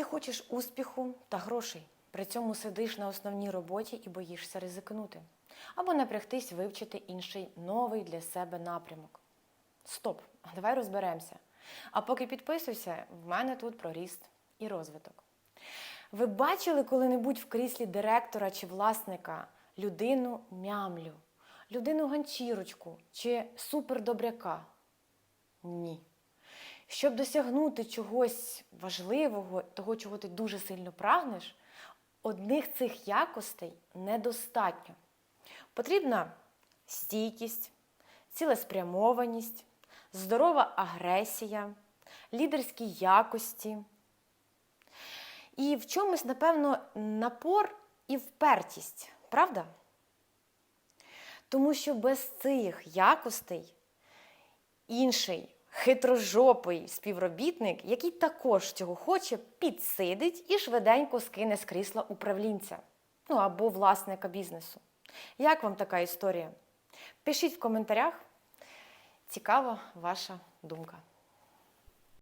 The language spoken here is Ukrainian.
Ти хочеш успіху та грошей. При цьому сидиш на основній роботі і боїшся ризикнути. Або напрягтись вивчити інший новий для себе напрямок. Стоп, давай розберемося. А поки підписуйся, в мене тут про ріст і розвиток. Ви бачили коли-небудь в кріслі директора чи власника людину мямлю, людину ганчірочку чи супердобряка? Ні. Щоб досягнути чогось важливого, того, чого ти дуже сильно прагнеш, одних цих якостей недостатньо. Потрібна стійкість, цілеспрямованість, здорова агресія, лідерські якості. І в чомусь, напевно, напор і впертість, правда? Тому що без цих якостей інший хитрожопий співробітник, який також цього хоче, підсидить і швиденько скине з крісла управлінця, ну або власника бізнесу. Як вам така історія? Пишіть в коментарях. Цікава ваша думка.